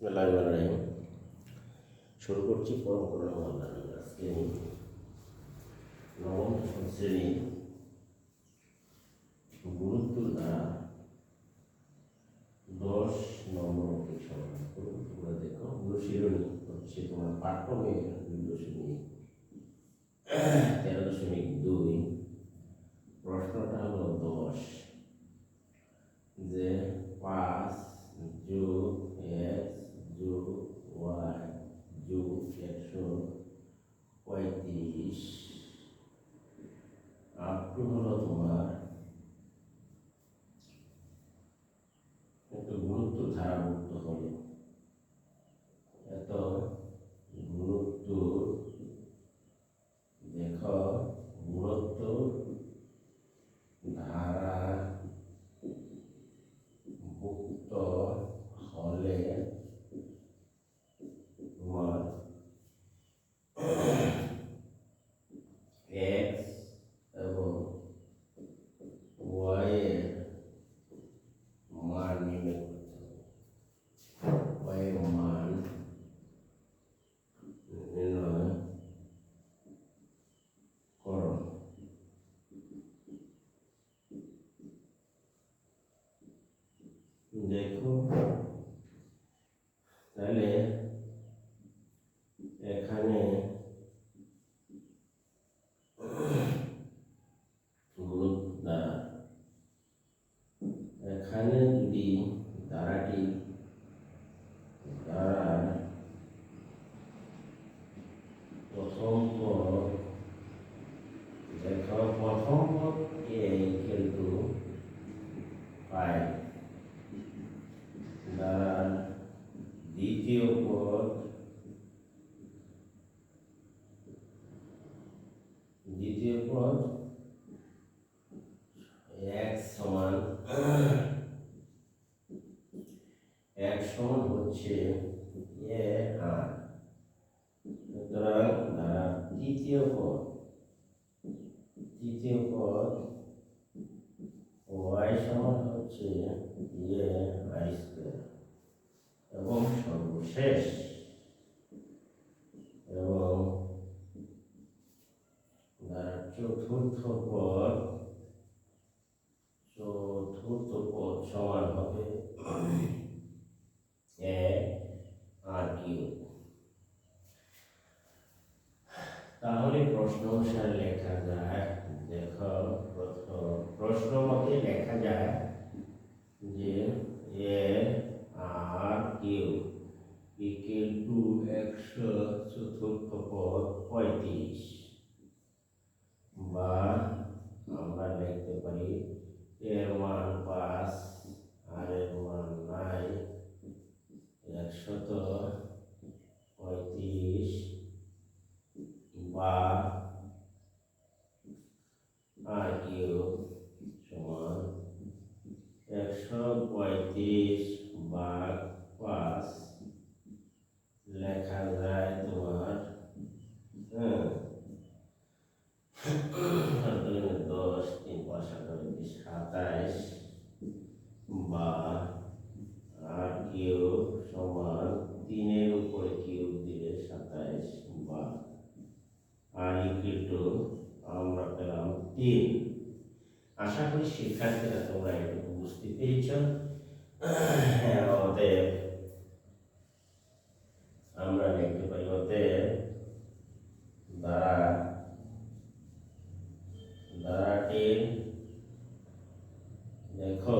Library শুরু করছি পরম করুণা মন্দান আজকে নবম শ্রেণি গুরুত্ব দ্বারা দশ নম্বর অঙ্কে সমাধান করুন তোমরা দেখো অনুশীলনী হচ্ছে তোমার পাঠ্যমের দুই দশমিক, তেরো দশমিক দুই। প্রশ্নটা হলো দশ। যে পাঁচ যোগ এক্স যোগ ওয়ান যোগ একশো পঁয়ত্রিশ। হলো তোমার একটু গুরুত্ব ধারাভুক্ত হলো এত গুরুত্ব দেখো গুরুত্ব ধারা মুক্ত হলে তোমার এক্স এবং ওয়াই এর মান নির্ণয় করতে হবে ওয়াই এর মান নির্ণয় করো দেখো তাহলে এখানে গ্রুপ দ্বারা এখানে যদি দ্বারাটি দ্বারা প্রথম পদ দেখো প্রথম পদ এ ইকুয়াল টু ফাইভ দ্বারা দ্বিতীয় পদ দ্বিতীয় পদ এক সমান এক সমান হচ্ছে এ আর সুতরাং দ্বারা তৃতীয় পদ তৃতীয় পদ ওয়াই সমান হচ্ছে এ আই স্কোয়ার এবং সর্বশেষ এবং চতুর্থ পদ চতুর্থ পদ সমান হবে এ আর কিউ তাহলে প্রশ্ন অনুসারে লেখা যায় দেখো প্রথম প্রশ্ন মতে লেখা যায় যে a r q equal to একশো চতুর্থ পদ পঁয়ত্রিশ বা আমরা লিখতে পারি এর মান পাঁচ আর এর মান নাই একশত পঁয়ত্রিশ বা আর কিউ সমান একশো পঁয়ত্রিশ ভাগ পাঁচ লেখা যায় তোমার হ্যাঁ সাতদিনে দশ তিন পাঁচ সাতাশ সাতাইশ বা আর কিউব সমান তিনের উপরে কিউব দিলে সাতাইশ বা আর ইকুয়াল টু আমরা পেলাম তিন আশা করি শিক্ষার্থীরা তোমরা এটুকু বুঝতে পেরেছ হ্যাঁ, অতএব আমরা লিখতে পারি অতএব দ্বারা দ্বারাটির দেখো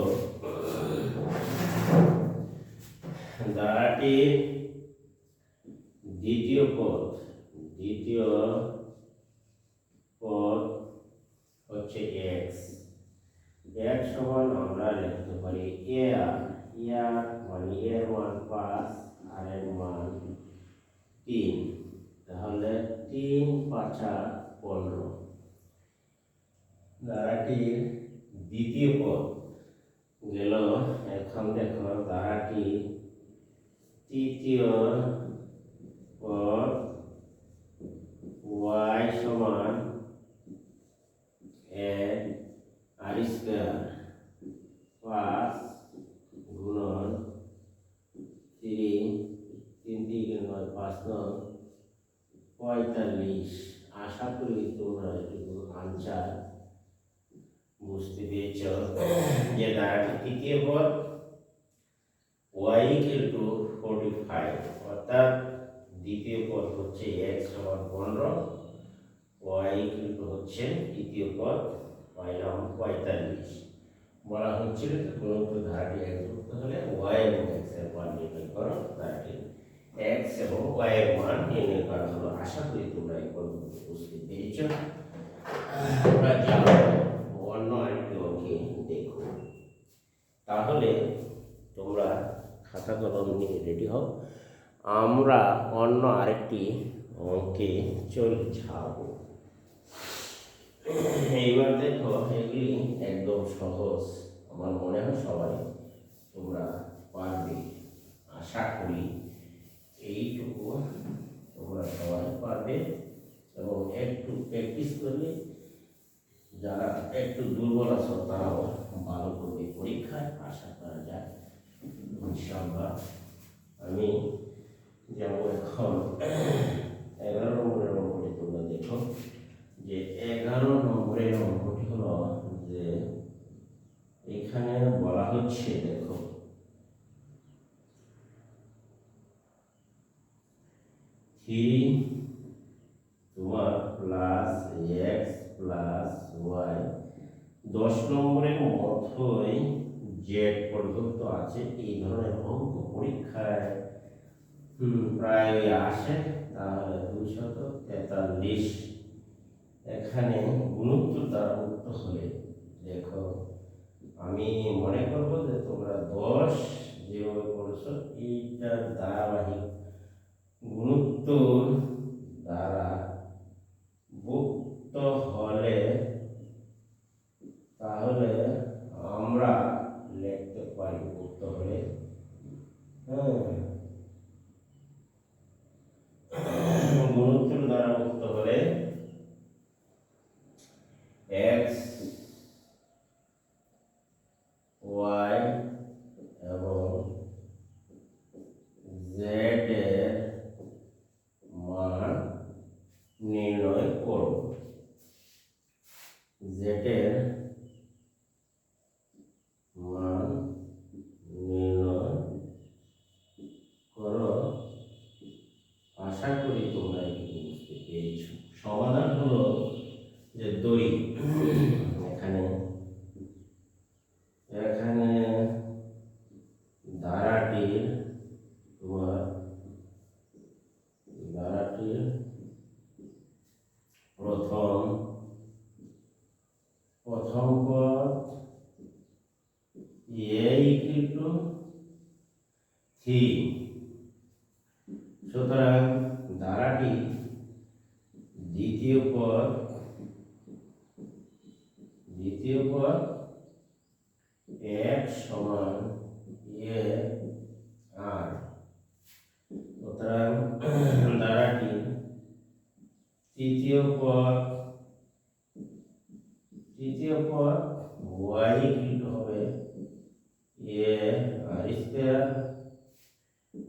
দ্বারাটির দ্বিতীয় পদ দ্বিতীয় পদ হচ্ছে এক্স এক্স সমান আমরা লিখতে পারি এ আর এ আর মানে এর মান পাঁচ আর এর মান তিন তাহলে তিন পাঁচা পনেরো ধারাটির দ্বিতীয় পদ গেল এখন দেখো ধারাটি তৃতীয় পদ ওয়াই সমান এক আর স্কোয়ার পাঁচ গুণন থ্রি তিন তিন নয় পাঁচ নয়, পঁয়তাল্লিশ। আশা করি তোমরা একটু আনসার বুঝতে পেরেছ। যে দ্বারাটি তৃতীয় পদ ওয়াই ইকুয়াল ফোরটি ফাইভ অর্থাৎ দ্বিতীয় পদ হচ্ছে এক্স সমান পনেরো ওয়াই টু হচ্ছে তৃতীয় পদ পাইলাম পঁয়তাল্লিশ। বলা হচ্ছিল যে গুণিত ধারাটি একযুক্ত হলে ওয়াই এবং এক্সের মান নির্ণয় করো, ধারাটি এক্স এবং ওয়াই এর মান নির্ণয় করা হলো। আশা করি তোমরা এই পর্যন্ত বুঝতে পেরেছ। আমরা যাও অন্য আরেকটি অঙ্কে দেখো। তাহলে তোমরা খাতা কলম নিয়ে রেডি হও? আমরা অন্য আরেকটি অঙ্কে চলে যাব। এইবার দেখো, এগুলি একদম সহজ। আমার মনে হয় সবাই তোমরা পারবে। আশা করি এইটুকু তোমরা সবাই পারবে এবং একটু প্র্যাকটিস করলে যারা একটু দুর্বল আছো, তারাও ভালো করবে। পরীক্ষায় আশা করা যায়। ইনশাআল্লাহ আমি যেমন এখন এগারো নম্বরের অঙ্কটি তোমরা দেখো। যে এগারো নম্বরের অঙ্কটি হলো যে এখানে বলা হচ্ছে, দেখো থ্রি তোমার প্লাস এক্স প্লাস ওয়াই দশ নম্বরের মধ্যই জেড পর্যন্ত আছে, এই ধরনের অঙ্ক পরীক্ষায় প্রায় আসে, তাহলে দুইশত তেতাল্লিশ। এখানে গুণোত্তর দ্বারা মুক্ত হলে, দেখো, আমি মনে করব যে তোমরা দশ যেভাবে করেছ এইটার ধারাবাহিক গুণোত্তর দ্বারা মুক্ত হলে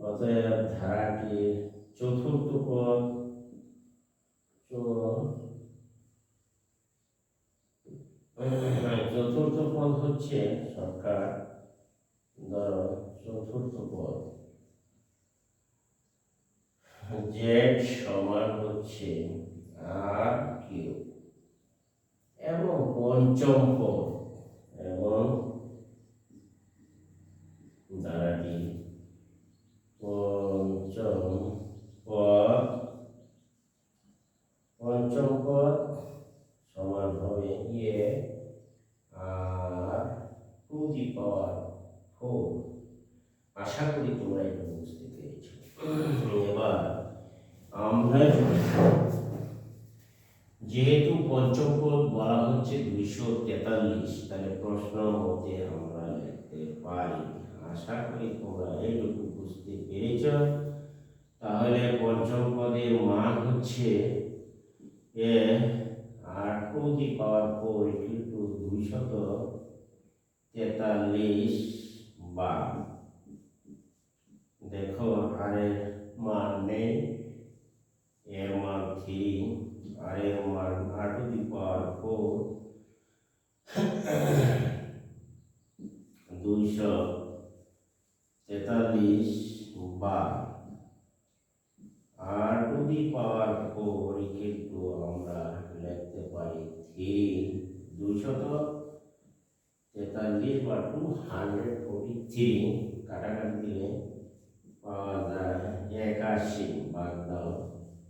অতএব ধারাটির চতুর্থ পদ। চতুর্থ পদ হচ্ছে সরকার। ধরো, চতুর্থ পদ। জেড সমান হচ্ছে আর কিউ এবং পঞ্চম পদ। এবং ধারাটি পঞ্চম পদ পঞ্চম পদ সমান হবে ইয়ে আর টু দি পাওয়ার ফোর। আশা করি তোমরা এটা বুঝতে পেরেছ। এবার আমরা যেহেতু পঞ্চম পদ বলা হচ্ছে দুইশো তেতাল্লিশ, তাহলে প্রশ্ন মতে আমরা লিখতে পারি। আশা করি তোমরা এইটুকু বুঝতে পেরেছ। তাহলে পঞ্চম পদের মান হচ্ছে a, r to the power four equal to দুইশত তেতাল্লিশ বা দেখো, আর মান নেই। এর মান থ্রি, আর মান, আর টু দি পাওয়ার ফোর দুইশো তেতাল্লিশ বা আর টু পাওয়ার ফোর কিন্তু আমরা লিখতে পারি থ্রি দুইশত তেতাল্লিশ বা টু হান্ড্রেড ফোর্টি থ্রি। কাটাকাটি দিলে পাওয়া যায় একাশি বাদ দাও।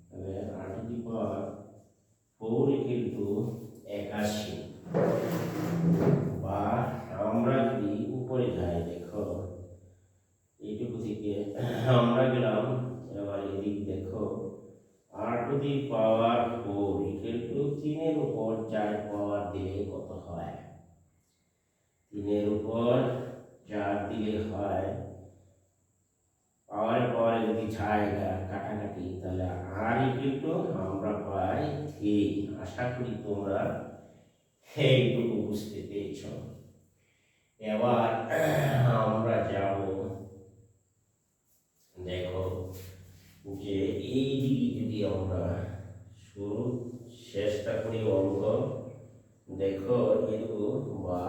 তাহলে আর টু পাওয়ার ফোর কিন্তু একাশি বা আমরা যদি উপরে যাই দেখো এইটুকু থেকে আমরা গেলাম। এবার এদিক দেখো r to the power four equal to তিনের উপর চার পাওয়ার দিলে কত হয়? তিনের উপর চার দিলে হয় পাওয়ারে পাওয়ারে যদি ছায়গা কাটাকাটি, তাহলে আর ইকুয়াল টু আমরা পাই থ্রি আশা করি তোমরা এইটুকু বুঝতে পেরেছ। এবার আমরা যাব দেখো যে এই দিকে যদি আমরা শুরু চেষ্টা করি অঙ্ক, দেখো, এদিকে বা,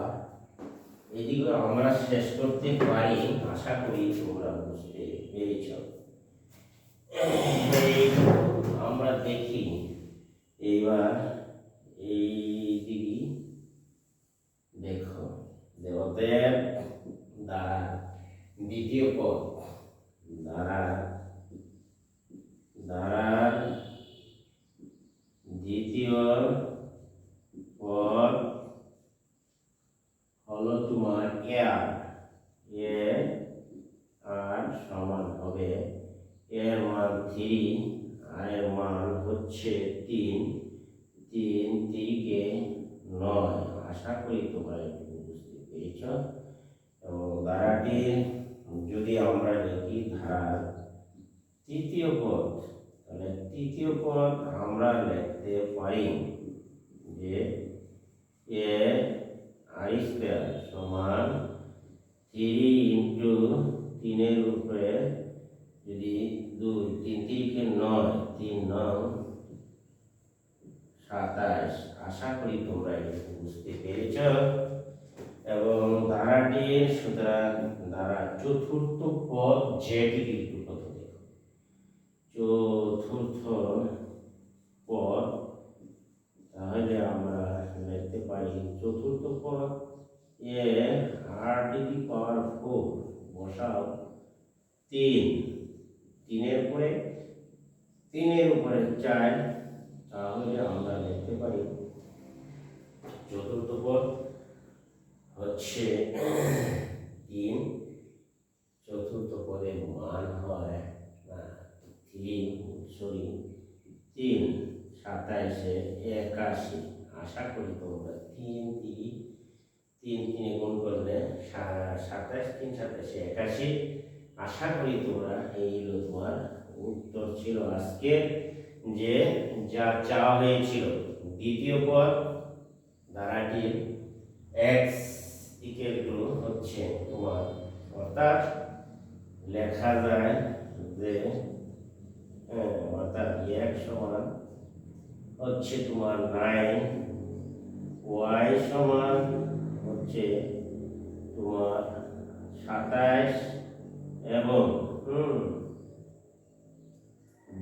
এদিকে আমরা শেষ করতে পারি, আশা করি তোমরা বুঝতে পেরেছ। আমরা দেখি, এইবার এই দিকে, দেখো দেবদেব দ্বারা দ্বিতীয় পদ। দ্বারা দ্বারা দ্বিতীয় পদ হলো তোমার এয়ার এ আর সমান হবে, এর মান থ্রি আর এর মান হচ্ছে তিন। তিন তিরিকে নয়। আশা করি তোমরা একটু বুঝতে পেরেছ। এবং ধারাটি যদি আমরা লিখি ধারা, তৃতীয় পদ, তাহলে তৃতীয় পদ আমরা লিখতে পারি যে এ আই স্কোয়ার সমান থ্রি ইন্টু তিনের উপরে যদি দুই, তিন তিরিকে নয়, তিন নয় সাতাশ, আশা করি তোমরা বুঝতে পেরেছ। এবং ধারাটির সুতরাং চতুর্থ পদ জেটি কিন্তু কত চতুর্থ পদ, তাহলে আমরা লিখতে পারি চতুর্থ পদ এ আর ডিগ্রি পাওয়ার ফোর বসাও। তিন, তিনের উপরে তিনের উপরে চার, তাহলে আমরা লিখতে পারি চতুর্থ পদ হচ্ছে তিন। চতুর্থ পদের মান হয় থ্রি সরি, তিন, সাতাইশে একাশি। আশা করি তোমরা তিন তিন তিন, তিনে গুণ করলে সা- সাতাইশ, তিন, সাতাইশে একাশি। আশা করি তোমরা এই হলো তোমার উত্তর ছিল আজকে যে যা চাওয়া হয়েছিল। দ্বিতীয় পদ, ধারাটির এক্স ইকুয়াল টু হচ্ছে তোমার, অর্থাৎ লেখা যায় যে অর্থাৎ এক সমান হচ্ছে তোমার নাইন ওয়াই সমান হচ্ছে তোমার সাতাইশ এবং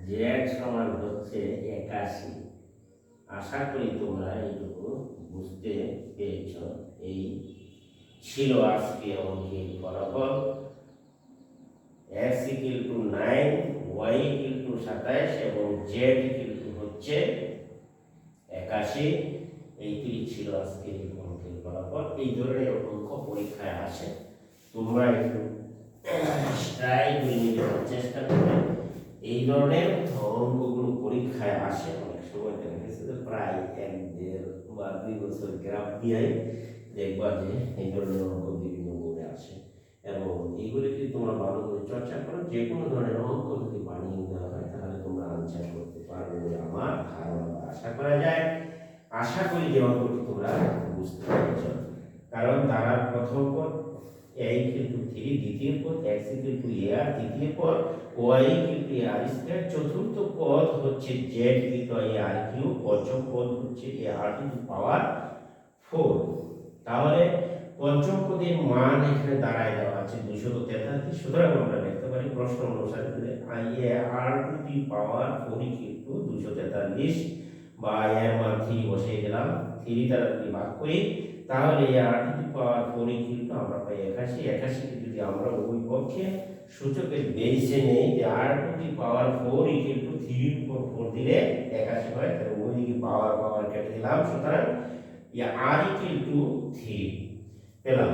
জেড সমান হচ্ছে একাশি। আশা করি তোমরা এইটুকু বুঝতে পেরেছ। এই ছিল আজকে অঙ্কের ফলাফল। X equal to nine y equal to সাতাইশ এবং জেড ইকুয়াল টু হচ্ছে একাশি। এইটি ছিল আজকের এই অঙ্কের ফলাফল। এই ধরনের অঙ্ক পরীক্ষায় আসে। তোমরা একটু ট্রাই করে চেষ্টা করবে। এই ধরনের অঙ্কগুলো পরীক্ষায় আসে অনেক সময়। দেখা গেছে যে প্রায় এক দেড় বা দুই বছর গ্রাফ দিয়ে দেখবা যে এই ধরনের অঙ্ক বিভিন্ন বোর্ডে আসে। এবং এইগুলি যদি তোমরা ভালো করে চর্চা করো যে কোনো ধরনের অঙ্ক যদি বানিয়ে দেওয়া হয়, তাহলে তোমরা আনসার করতে পারবে বলে আমার ধারণা আশা করা যায়। আশা করি যে অঙ্কটি তোমরা বুঝতে পেরেছ। কারণ তারা প্রথম পদ টু থ্রি দ্বিতীয় পদ এক্স তৃতীয় পদ ওয়াই আর স্কয়ার চতুর্থ পদ হচ্ছে জেড এ আর কিউ পঞ্চম পদ হচ্ছে আর টু পাওয়ার ফোর তাহলে পঞ্চম পদের মান এখানে দাঁড়ায় দেওয়া আছে দুশো তেতাল্লিশ। সুতরাং আমরা লিখতে পারি প্রশ্ন অনুসারে i a r to the power four to দুশো তেতাল্লিশ বা এর মান থ্রি বসিয়ে দিলাম, থ্রি দ্বারা যদি ভাগ করি, তাহলে এই r to the power four to আমরা পাই একাশি। একাশিকে যদি আমরা ওই পক্ষে সূচকের বেসে নেই, যে r to the power four equal to থ্রির উপর ফোর দিলে একাশি হয়, তাহলে ওই দিকে পাওয়ার পাওয়ার কেটে দিলাম। সুতরাং আর ইকুয়াল টু থ্রি। পেলাম।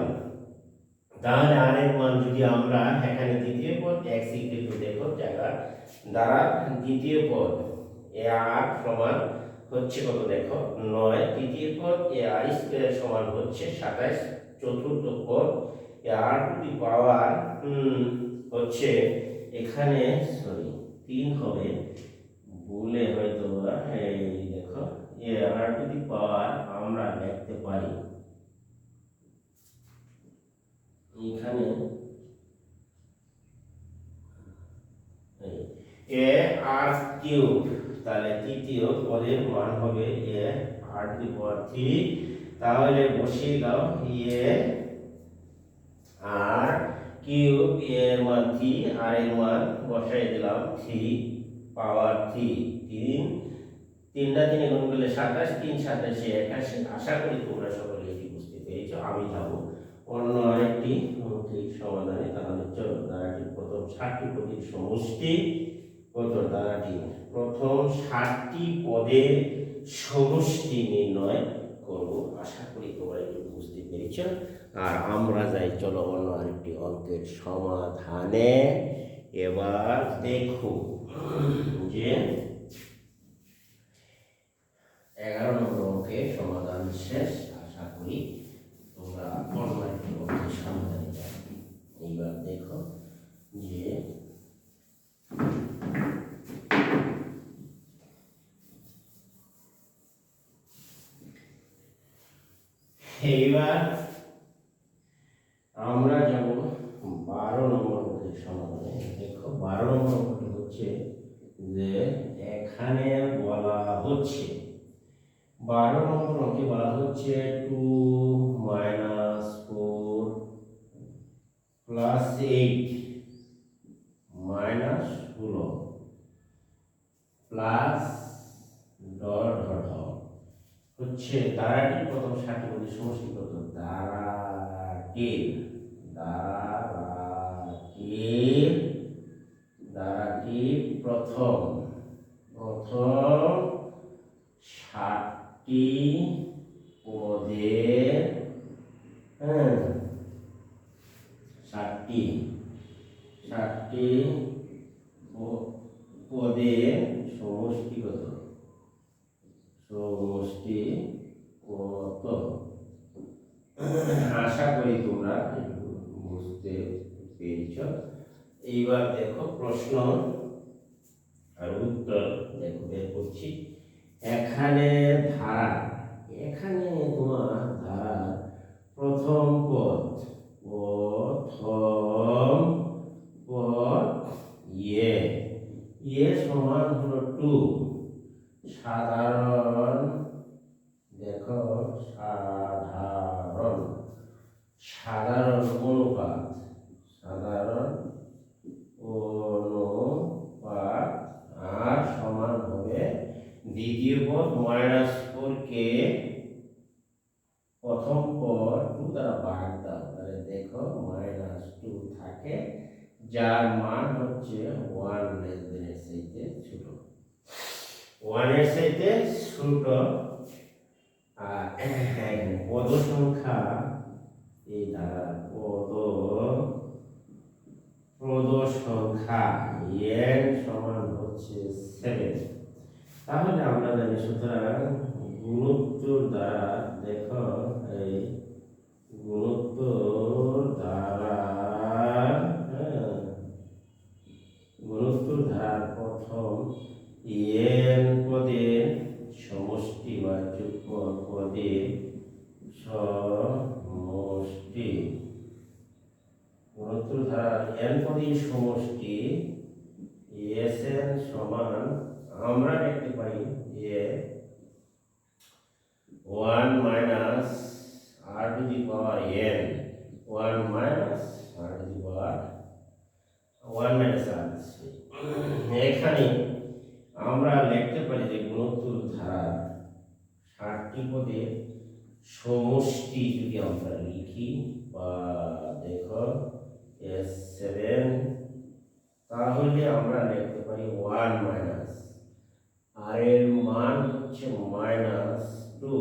তাহলে আর এর মান যদি আমরা এখানে দ্বিতীয় পদ এক্স ইকুয়াল টু দেখো জায়গা দ্বারা দ্বিতীয় পদ এ আর সমান হচ্ছে কত দেখো, নয়। তৃতীয় পদ এ আর স্কোয়ার সমান হচ্ছে সাতাশ চতুর্থ পদ এ আর টু দি পাওয়ার হচ্ছে এখানে সরি তিন হবে। ভুলে হয়তো এই দেখো এ আর টু দি পাওয়ার আমরা লিখতে পারি। এখানে এ আর কিউব, তাহলে তৃতীয় পদের মান হবে এ আর টু পাওয়ার থ্রি। তাহলে বসিয়ে দাও, এ আর কিউব এর মান থ্রি, আর এর মান বসাই দিলাম থ্রি পাওয়ার থ্রি। তিন, তিনটা তিনে গুণ করলে সাতাশ, তিন সাতাশে একাশি। আশা করি তোমরা সকলে এটি বুঝতে পেরেছ, আমি যাব। অন্য আরেকটি ঠিক সমাধানে তাহলে চলো দ্বারাটির প্রথম ষাটটি পদের সমষ্টি কত দ্বারাটি প্রথম ষাটটি পদের সমষ্টি নির্ণয় করব। আশা করি তোমরা একটু বুঝতে পেরেছ। আর আমরা যাই, চলো অন্য আরেকটি অঙ্কের সমাধানে। এবার দেখো যে এগারো নম্বর অঙ্কের সমাধান শেষ। আশা করি সমাধানে এইবার দেখো যে এইবার আমরা যাব বারো নম্বর অঙ্কের সমাধানে। দেখো, বারো নম্বর অঙ্কটি হচ্ছে যে এখানে বলা হচ্ছে বারো নম্বর অঙ্কে বলা হচ্ছে two minus four plus eight minus ষোলো প্লাস ডট হচ্ছে দ্বারাটির প্রথম ষাটটি মধ্যে সমষ্টি কত? দ্বারাটির দ্বারাটির দ্বারাটির প্রথম প্রথম ষাটটি পদের হ্যাঁ। ষাটটি ষাটটি পদের সমষ্টিগত। সমষ্টি কত আশা করি তোমরা বুঝতে পেরেছ। এইবার দেখো প্রশ্ন আর উত্তর। দেখো, বের করছি। এখানে ধারা এখানে তোমার ধারা প্রথম পদ প্রথম পদ ইয়ে ইয়ে সমান হলো টু সাধারণ দেখো সাধারণ সাধারণ অনুপাত সাধারণ অনুপাত আর সমান হবে দ্বিতীয় পদ মাইনাস ফোর প্রথম পদ টু দ্বারা ভাগ দাও। তাহলে দেখো মাইনাস টু থাকে, যার মান হচ্ছে ওয়ান লেস দেন এর চাইতে ছোট। ওয়ানের চাইতে ছোট। আর পদ সংখ্যা এই দ্বারা পদ পদ সংখ্যা এন সমান হচ্ছে সেভেন তাহলে আমরা জানি সুতরাং গুণোত্তর দ্বারা দেখো এই গুণোত্তর দ্বারা হ্যাঁ, গুণোত্তর ধারার প্রথম এন পদের সমষ্টি বা যুগ্ম পদের সমষ্টি এন পদের সমষ্টি এস এন সমান আমরা লিখতে পারি যে one minus r to the power n one minus r to the power one minus r এখানে আমরা লিখতে পারি যে গুণোত্তর ধারা ষাটটি পদের সমষ্টি যদি আমরা লিখি বা দেখো এস সেভেন তাহলে আমরা লিখতে পারি ওয়ান মাইনাস আর এর মান হচ্ছে মাইনাস টু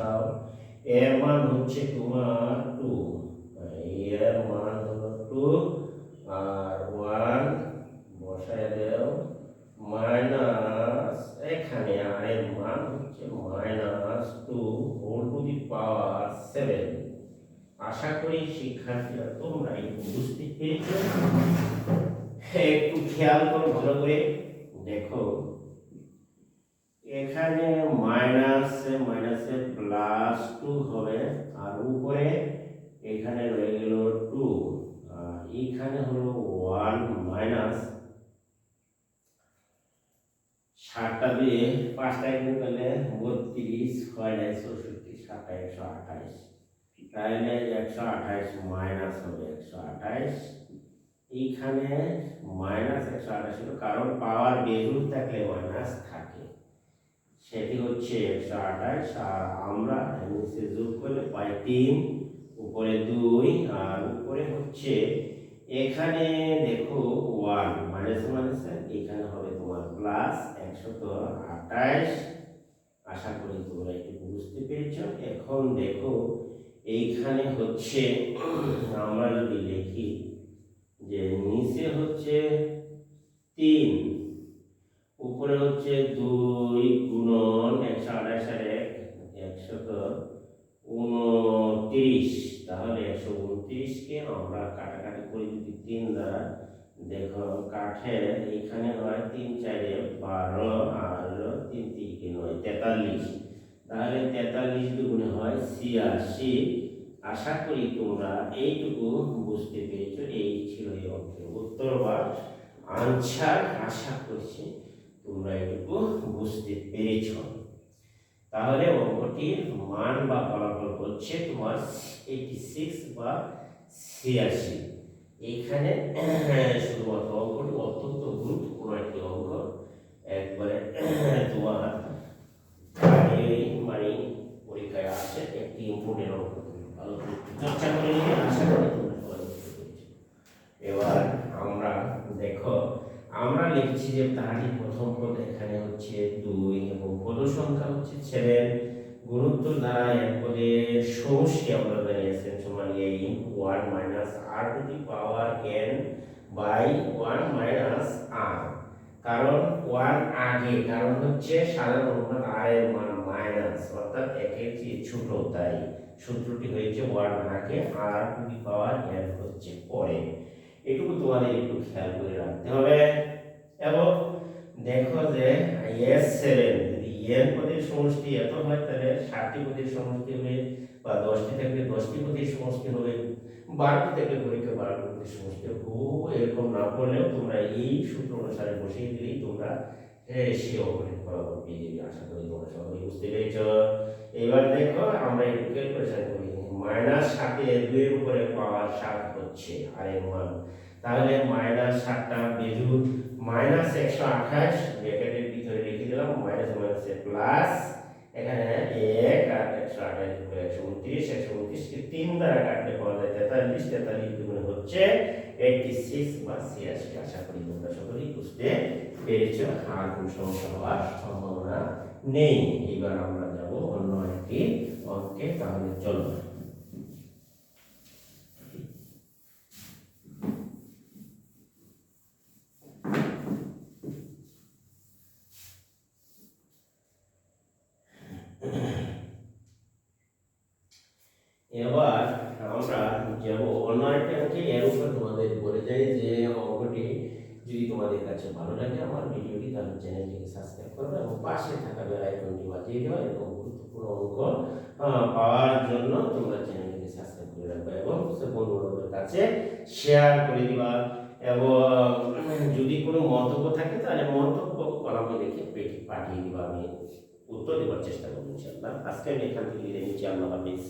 বসাও এর মান হচ্ছে তোমার টু এর মান হলো টু আর ওয়ান বসায় দেও। মাইনাস এখানে আর এর মান হচ্ছে minus two whole to the power seven আশা করি শিক্ষার্থীরা তোমরা বুঝতে পেরেছ। একটু খেয়াল করো ভালো করে। দেখো এখানে মাইনাস মাইনাসে প্লাস টু হবে, আর উপরে এখানে রয়ে গেল টু। আর এইখানে হলো ওয়ান মাইনাস। ষাটটা দিয়ে পাঁচটা গুণ করলে বত্রিশ, ছয় নয় চৌষট্টি সাতটা একশো আঠাইশ তাহলে একশো আঠাইশ মাইনাস হবে একশো আঠাইশ এইখানে মাইনাস একশো আঠাশ হলো, কারণ পাওয়ার বেজুর থাকলে মাইনাস থাকে। সেটি হচ্ছে একশো আঠাশ আর আমরা নিচে যোগ করলে পাই তিন, উপরে দুই, আর উপরে হচ্ছে এখানে দেখো ওয়ান মাইনাস মাইনাস এখানে হবে তোমার প্লাস একশত আঠাশ আশা করি তোমরা একটু বুঝতে পেরেছ। এখন দেখো এইখানে হচ্ছে আমরা যদি লিখি যে নিচে হচ্ছে তিন উপরে হচ্ছে দুই গুণন একশো আঠাশ আর এক, একশত উনত্রিশ। তাহলে একশো উনত্রিশকে আমরা কাটাকাটি করি যদি তিন দ্বারা। দেখো কাঠে এখানে হয় তিন চারে বারো আর তিন তিনকে নয়, তেতাল্লিশ। তাহলে তেতাল্লিশ দুগুণে হয় ছিয়াশি। আশা করি তোমরা এইটুকু বুঝতে পেরেছ, এই ছিল এই অঙ্কের উত্তর বা আনসার আশা করছি তোমরা এইটুকু বুঝতে পেরেছ। তাহলে অঙ্কটির মান বা ফলাফল হচ্ছে তোমার এইটি সিক্স বা ছিয়াশি। এইখানে শুধুমাত্র অঙ্কটি অত্যন্ত গুরুত্বপূর্ণ একটি অঙ্ক। একবারে তোমার মানে পরীক্ষায় আসে একটি ইম্পর্টেন্ট অঙ্ক। ভালো চর্চা করে নিয়ে আশা করি তোমরা সবাই বুঝতে পেরেছ। এবার আমরা দেখো আমরা লিখছি যে তাহারি প্রথম পদ এখানে হচ্ছে দুই এবং পদ সংখ্যা হচ্ছে সেভেন গুরুত্ব দ্বারা এক পদের সমষ্টি আমরা জানিয়েছেন সমান এই one minus r to the power n by one minus r কারণ ওয়ান আগে, কারণ হচ্ছে সাধারণ অনুপাত আর এর মান মাইনাস অর্থাৎ একের চেয়ে ছোট, তাই সূত্রটি হয়েছে ওয়ান আগে আর টু দি পাওয়ার এন হচ্ছে পরে। এটুকু তোমাদের একটু খেয়াল করে রাখতে হবে। এবং দেখো যে এস সেভেন যদি এন পদের সমষ্টি এত হয় তাহলে ষাটটি পদের সমষ্টি হবে বা দশটি থাকলে দশটি পদের সমষ্টি হবে। বারোটি থাকলে পরীক্ষা বারোটি পদের সমষ্টি হুবহু এরকম না পড়লেও তোমরা এই সূত্র অনুসারে বসিয়ে দিলেই তোমরা এ, সে অঙ্কটির ফলাফল পেয়ে যাবে। আশা করি তোমরা সবাই বুঝতে পেরেছ। এবার দেখো আমরা একটু ক্যালকুলেশন করি। মাইনাস সাতে দুইয়ের উপরে পাওয়ার সাত হচ্ছে আর এর মান। তাহলে মাইনাস সাতটা বেজু মাইনাস একশো আঠাশ ব্র্যাকেটের ভিতরে রেখে দিলাম মাইনাস মাইনাসে প্লাস এখানে এক আর একশো আঠাশ একশো উনত্রিশ, একশো উনত্রিশকে তিন দ্বারা কাটলে পাওয়া যায় তেতাল্লিশ তেতাল্লিশ দুগুণে হচ্ছে এইটটি সিক্স বা ছিয়াশি। আশা করি তোমরা সকলেই বুঝতে পেরেছ, আর কোন সমস্যা হওয়ার সম্ভাবনা নেই। এবার আমরা যাব অন্য একটি অঙ্কে, তাহলে চলো। এবার আমরা যাব অন্য একটা অঙ্কে এর উপর তোমাদের বলে যাই যে অঙ্কটি যদি তোমাদের কাছে ভালো লাগে আমার ভিডিওটি, তাহলে চ্যানেলটিকে সাবস্ক্রাইব করবে এবং পাশে থাকা বেল আইকনটি বাজিয়ে দেওয়া এবং গুরুত্বপূর্ণ অঙ্ক পাওয়ার জন্য তোমরা চ্যানেলটিকে সাবস্ক্রাইব করে রাখবে এবং সে বন্ধু বান্ধবের কাছে শেয়ার করে দিবা। এবং যদি কোনো মন্তব্য থাকে, তাহলে মন্তব্য কলামে লিখে পাঠিয়ে দিবা। আমি উত্তর দেওয়ার চেষ্টা করব ইনশাআল্লাহ। আজকে আমি এখান থেকে নিচ্ছি। আল্লাহ হাফিজ।